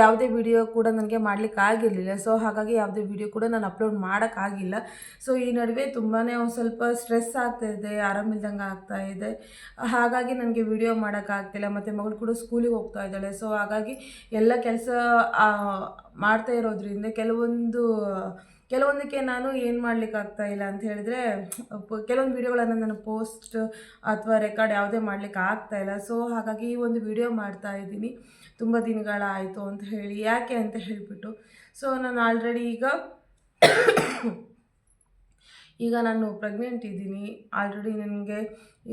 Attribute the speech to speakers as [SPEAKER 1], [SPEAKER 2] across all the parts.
[SPEAKER 1] ಯಾವುದೇ ವಿಡಿಯೋ ಕೂಡ ನನಗೆ ಮಾಡಲಿಕ್ಕೆ ಆಗಿರಲಿಲ್ಲ. ಸೊ ಹಾಗಾಗಿ ಯಾವುದೇ ವಿಡಿಯೋ ಕೂಡ ನಾನು ಅಪ್ಲೋಡ್ ಮಾಡೋಕ್ಕಾಗಿಲ್ಲ ಸೊ ಈ ನಡುವೆ ತುಂಬಾ ಒಂದು ಸ್ವಲ್ಪ ಸ್ಟ್ರೆಸ್ ಆಗ್ತಾ ಇದೆ ಆರಾಮಿಲ್ದಂಗೆ ಆಗ್ತಾ ಇದೆ. ಹಾಗಾಗಿ ನನಗೆ ವಿಡಿಯೋ ಮಾಡೋಕ್ಕಾಗ್ತಿಲ್ಲ ಮತ್ತು ಮಗಳು ಕೂಡ ಸ್ಕೂಲಿಗೆ ಹೋಗ್ತಾ ಇದ್ದಾಳೆ. ಸೊ ಹಾಗಾಗಿ ಎಲ್ಲ ಕೆಲಸ ಮಾಡ್ತಾ ಇರೋದ್ರಿಂದ ಕೆಲವೊಂದು ಕೆಲವೊಂದಕ್ಕೆ ನಾನು ಏನು ಮಾಡ್ಲಿಕ್ಕೆ ಇಲ್ಲ ಅಂತ ಹೇಳಿದ್ರೆ ಕೆಲವೊಂದು ವಿಡಿಯೋಗಳನ್ನು ನಾನು ಪೋಸ್ಟ್ ಅಥವಾ ರೆಕಾರ್ಡ್ ಯಾವುದೇ ಮಾಡ್ಲಿಕ್ಕೆ ಆಗ್ತಾ ಇಲ್ಲ. ಸೊ ಹಾಗಾಗಿ ಈ ಒಂದು ವಿಡಿಯೋ ಮಾಡ್ತಾ ಇದ್ದೀನಿ. ತುಂಬ ದಿನಗಳಾಯಿತು ಅಂತ ಹೇಳಿ, ಯಾಕೆ ಅಂತ ಹೇಳಿಬಿಟ್ಟು. ಸೊ ನಾನು ಆಲ್ರೆಡಿ ಈಗ ಈಗ ನಾನು ಪ್ರೆಗ್ನೆಂಟ್ ಇದ್ದೀನಿ. ಆಲ್ರೆಡಿ ನನಗೆ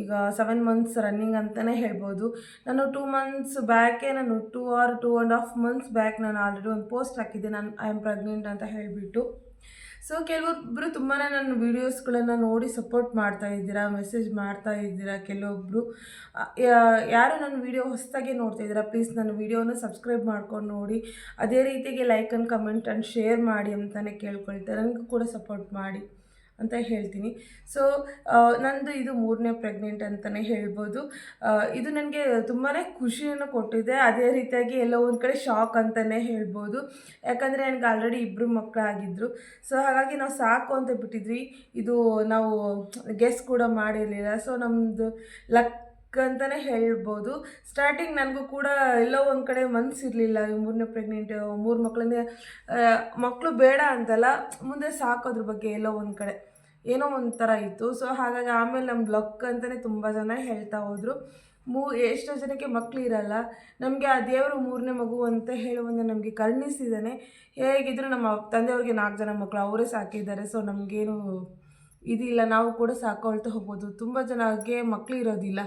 [SPEAKER 1] ಈಗ ಸೆವೆನ್ ಮಂತ್ಸ್ ರನ್ನಿಂಗ್ ಅಂತಲೇ ಹೇಳ್ಬೋದು. ನಾನು ಟೂ ಮಂತ್ಸ್ ಬ್ಯಾಕೇ ನಾನು two or two and half months back ನಾನು ಆಲ್ರೆಡಿ ಒಂದು ಪೋಸ್ಟ್ ಹಾಕಿದ್ದೆ. ನಾನು ಐ ಆಮ್ ಪ್ರೆಗ್ನೆಂಟ್ ಅಂತ ಹೇಳಿಬಿಟ್ಟು. ಸೊ ಕೆಲವೊಬ್ಬರು ತುಂಬಾ ನನ್ನ ವೀಡಿಯೋಸ್ಗಳನ್ನು ನೋಡಿ ಸಪೋರ್ಟ್ ಮಾಡ್ತಾ ಇದ್ದೀರಾ ಮೆಸೇಜ್ ಮಾಡ್ತಾ ಇದ್ದೀರಾ? ಕೆಲವೊಬ್ಬರು ಯಾರು ನನ್ನ ವೀಡಿಯೋ ಹೊಸದಾಗಿ ನೋಡ್ತಾ ಇದ್ದೀರಾ ಪ್ಲೀಸ್ ನನ್ನ ವೀಡಿಯೋನ ಸಬ್ಸ್ಕ್ರೈಬ್ ಮಾಡ್ಕೊಂಡು ನೋಡಿ. ಅದೇ ರೀತಿಗೆ like and comment and share ಮಾಡಿ ಅಂತಲೇ ಕೇಳ್ಕೊಳ್ತಾರೆ. ನನಗೂ ಕೂಡ ಸಪೋರ್ಟ್ ಮಾಡಿ. ಅಂತ ಹೇಳ್ತೀನಿ. ಸೊ ನಂದು ಇದು ಮೂರನೇ ಪ್ರೆಗ್ನೆಂಟ್ ಅಂತಲೇ ಹೇಳ್ಬೋದು. ಇದು ನನಗೆ ತುಂಬಾ ಖುಷಿಯನ್ನು ಕೊಟ್ಟಿದೆ. ಅದೇ ರೀತಿಯಾಗಿ ಎಲ್ಲೋ ಒಂದು ಕಡೆ ಶಾಕ್ ಅಂತಲೇ ಹೇಳ್ಬೋದು. ಯಾಕಂದರೆ ನನಗೆ ಆಲ್ರೆಡಿ ಇಬ್ಬರು ಮಕ್ಕಳಾಗಿದ್ದರು ಸೊ ಹಾಗಾಗಿ ನಾವು ಸಾಕು ಅಂತ ಬಿಟ್ಟಿದ್ವಿ. ಇದು ನಾವು ಗೆಸ್ ಕೂಡ ಮಾಡಿರಲಿಲ್ಲ. ಸೊ ನಮ್ಮದು ಲಕ್ ಅಂತಲೇ ಹೇಳ್ಬೋದು. ಸ್ಟಾರ್ಟಿಂಗ್ ನನಗೂ ಕೂಡ ಎಲ್ಲೋ ಒಂದು ಕಡೆ ಮನಸ್ಸಿರಲಿಲ್ಲ ಮೂರನೇ ಪ್ರೆಗ್ನೆಂಟ್ ಮೂರು ಮಕ್ಕಳನ್ನೇ ಮಕ್ಕಳು ಬೇಡ ಅಂತಲ್ಲ, ಮುಂದೆ ಸಾಕೋದ್ರ ಬಗ್ಗೆ ಎಲ್ಲೋ ಒಂದು ಕಡೆ. ಏನೋ ಒಂಥರ ಇತ್ತು. ಸೊ ಹಾಗಾಗಿ ಆಮೇಲೆ ನಮ್ಮ ಲಕ್ ಅಂತಲೇ ತುಂಬ ಜನ ಹೇಳ್ತಾ ಹೋದರು. ಮೂ, ಎಷ್ಟೋ ಜನಕ್ಕೆ ಮಕ್ಕಳು ಇರಲ್ಲ. ನಮಗೆ ಆ ದೇವರು ಮೂರನೇ ಮಗು ಅಂತ ಹೇಳುವಂತೆ ನಮಗೆ ಕರುಣಿಸಿದ್ದಾನೆ. ಹೇಗಿದ್ರು ನಮ್ಮ ತಂದೆಯವ್ರಿಗೆ ನಾಲ್ಕು ಜನ ಮಕ್ಕಳು ಅವರೇ ಸಾಕಿದ್ದಾರೆ. ಸೊ ನಮಗೇನು ಇದಿಲ್ಲ, ನಾವು ಕೂಡ ಸಾಕೊಳ್ತಾ ಹೋಗ್ಬೋದು. ತುಂಬ ಜನಕ್ಕೆ ಮಕ್ಕಳು ಇರೋದಿಲ್ಲ.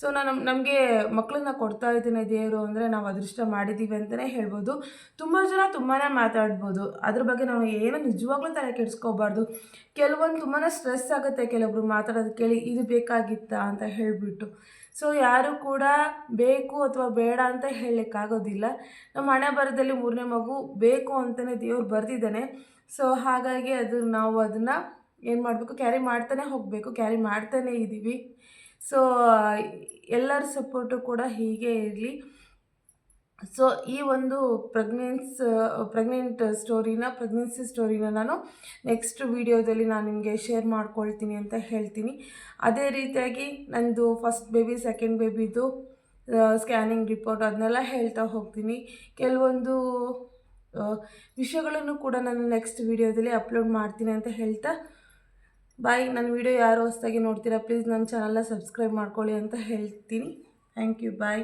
[SPEAKER 1] ಸೊ ನಾನು ನಮಗೆ ಮಕ್ಕಳನ್ನ ಕೊಡ್ತಾ ಇದ್ದೀನಿ ದೇವರು ಅಂದರೆ ನಾವು ಅದೃಷ್ಟ ಮಾಡಿದ್ದೀವಿ ಅಂತಲೇ ಹೇಳ್ಬೋದು. ತುಂಬ ಜನ ತುಂಬಾ ಮಾತಾಡ್ಬೋದು. ಅದ್ರ ಬಗ್ಗೆ ನಾವು ಏನು ನಿಜವಾಗ್ಲೂ ತಲೆ ಕೆಡಿಸ್ಕೋಬಾರ್ದು. ಕೆಲವೊಂದು ತುಂಬಾ ಸ್ಟ್ರೆಸ್ ಆಗುತ್ತೆ ಕೆಲವೊಬ್ರು ಮಾತಾಡೋದು ಕೇಳಿ, ಇದು ಬೇಕಾಗಿತ್ತಾ ಅಂತ ಹೇಳಿಬಿಟ್ಟು. ಸೊ ಯಾರು ಕೂಡ ಬೇಕು ಅಥವಾ ಬೇಡ ಅಂತ ಹೇಳಲಿಕ್ಕಾಗೋದಿಲ್ಲ ನಮ್ಮ ಹಣೆ ಬರದಲ್ಲಿ ಮೂರನೇ ಮಗು ಬೇಕು ಅಂತಲೇ ದೇವ್ರು ಬರೆದಿದ್ದಾನೆ. ಸೊ ಹಾಗಾಗಿ ಅದು ನಾವು ಅದನ್ನು ಏನು ಮಾಡಬೇಕು? ಕ್ಯಾರಿ ಮಾಡ್ತಾನೆ ಹೋಗಬೇಕು. ಕ್ಯಾರಿ ಮಾಡ್ತಾನೆ ಇದ್ದೀವಿ ಸೊ ಎಲ್ಲರ ಸಪೋರ್ಟು ಕೂಡ ಹೀಗೆ ಇರಲಿ. ಸೊ ಈ ಒಂದು ಪ್ರೆಗ್ನೆನ್ಸ್ ಪ್ರೆಗ್ನೆಂಟ್ ಸ್ಟೋರಿನ ಪ್ರೆಗ್ನೆನ್ಸಿ ಸ್ಟೋರಿನ ನಾನು ನೆಕ್ಸ್ಟ್ ವೀಡಿಯೋದಲ್ಲಿ ನಾನು ನಿಮಗೆ ಶೇರ್ ಮಾಡ್ಕೊಳ್ತೀನಿ ಅಂತ ಹೇಳ್ತೀನಿ. ಅದೇ ರೀತಿಯಾಗಿ ನನ್ನದು ಫಸ್ಟ್ ಬೇಬಿ ಸೆಕೆಂಡ್ ಬೇಬಿದು ಸ್ಕ್ಯಾನಿಂಗ್ ರಿಪೋರ್ಟ್ ಅದನ್ನೆಲ್ಲ ಹೇಳ್ತಾ ಹೋಗ್ತೀನಿ. ಕೆಲವೊಂದು ವಿಷಯಗಳನ್ನು ಕೂಡ ನಾನು ನೆಕ್ಸ್ಟ್ ವೀಡಿಯೋದಲ್ಲಿ ಅಪ್ಲೋಡ್ ಮಾಡ್ತೀನಿ ಅಂತ ಹೇಳ್ತಾ ಬಾಯ್, ನನ್ನ ವೀಡಿಯೋ ಯಾರು ಹೊಸ್ದಾಗಿ ನೋಡ್ತೀರಾ ಪ್ಲೀಸ್ ನನ್ನ ಚಾನಲ್ನ ಸಬ್ಸ್ಕ್ರೈಬ್ ಮಾಡ್ಕೊಳ್ಳಿ ಅಂತ ಹೇಳ್ತೀನಿ. Thank you bye